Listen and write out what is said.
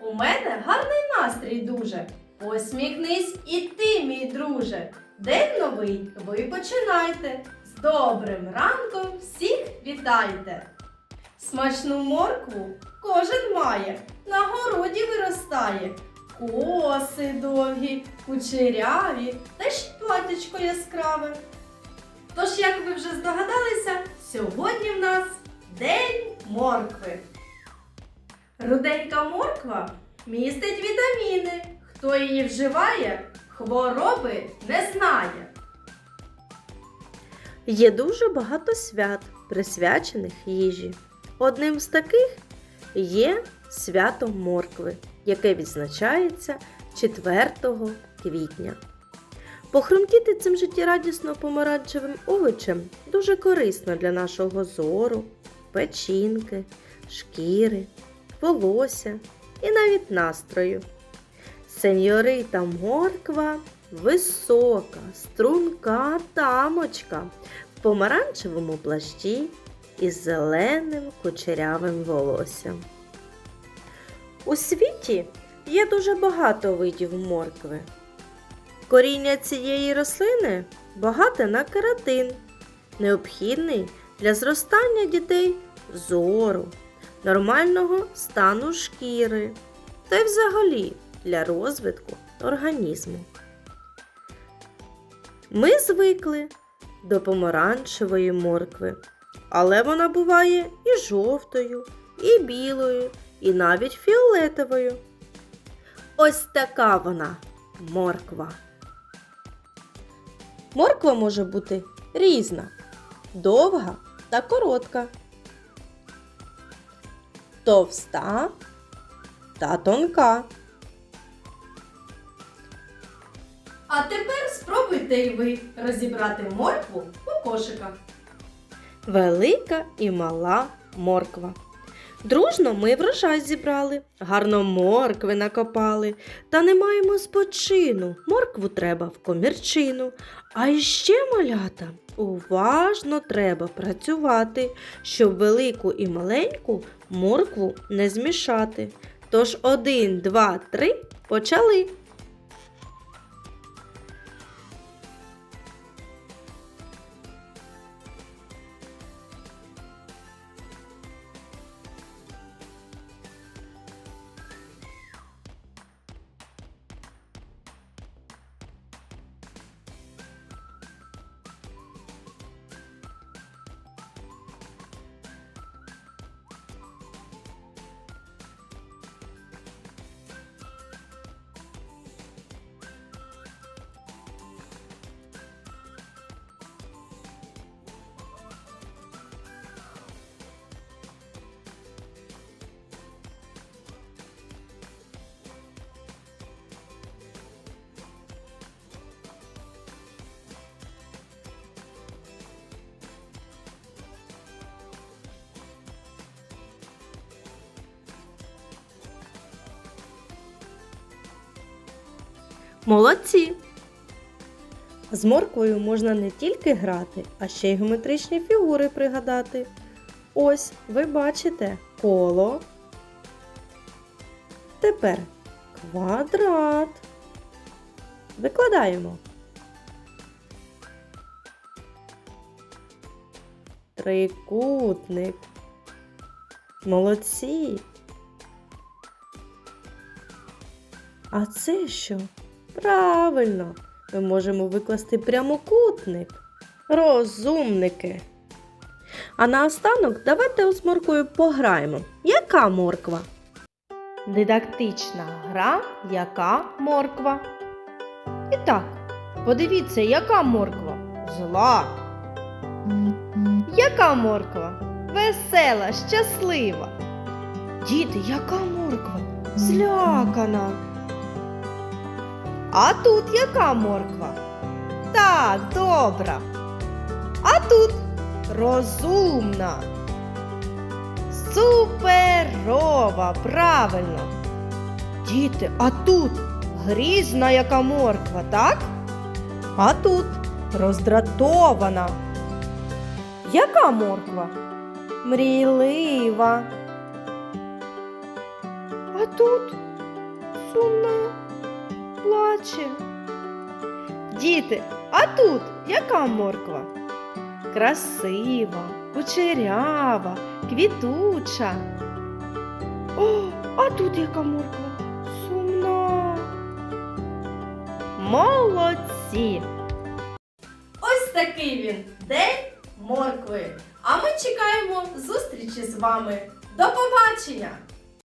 У мене гарний настрій дуже. Посміхнись і ти, мій друже. День новий ви починайте. З добрим ранком всіх вітайте. Смачну моркву кожен має, на городі виростає. Коси довгі, кучеряві та ще платячко яскраве. Тож, як ви вже здогадалися, сьогодні в нас День моркви. Руденька морква містить вітаміни. Хто її вживає, хвороби не знає. Є дуже багато свят, присвячених їжі. Одним з таких є свято моркви, яке відзначається 4 квітня. Похрумтіти цим життєрадісно помаранчевим овочем дуже корисно для нашого зору, печінки, шкіри, волосся і навіть настрою. Сеньорита морква висока, струнка дамочка в помаранчевому плащі із зеленим кучерявим волоссям. У світі є дуже багато видів моркви. Коріння цієї рослини багате на кератин, необхідний для зростання дітей зору, нормального стану шкіри та й взагалі для розвитку організму. Ми звикли до помаранчевої моркви, але вона буває і жовтою, і білою, і навіть фіолетовою. Ось така вона морква. Морква може бути різна, довга та коротка, товста та тонка. А тепер спробуйте і ви розібрати моркву по кошиках. велика і мала морква. Дружно ми врожай зібрали, гарно моркви накопали, та не маємо спочину. Моркву треба в комірчину. А іще малята уважно треба працювати, щоб велику і маленьку моркву не змішати. Тож один, два, три почали. Молодці! З морквою можна не тільки грати, а ще й геометричні фігури пригадати. Ось ви бачите коло. Тепер квадрат. Викладаємо. Трикутник. Молодці. А це що? Правильно, ми можемо викласти прямокутник. Розумники. А наостанок давайте з морквою пограємо. Яка морква? Дидактична гра Яка морква? І так, подивіться, яка морква? Зла. Яка морква? Весела, щаслива. Діти, яка морква? Злякана. А тут яка морква? Так, добра. А тут розумна. Суперова, правильно. Діти, а тут грізна яка морква, так? А тут роздратована. Яка морква? Мрійлива. А тут сумна, плаче. Діти, а тут яка морква? Красива, кучерява, квітуча. О, а тут яка морква? Сумна. Молодці! Ось такий він день моркви. А ми чекаємо зустрічі з вами. До побачення!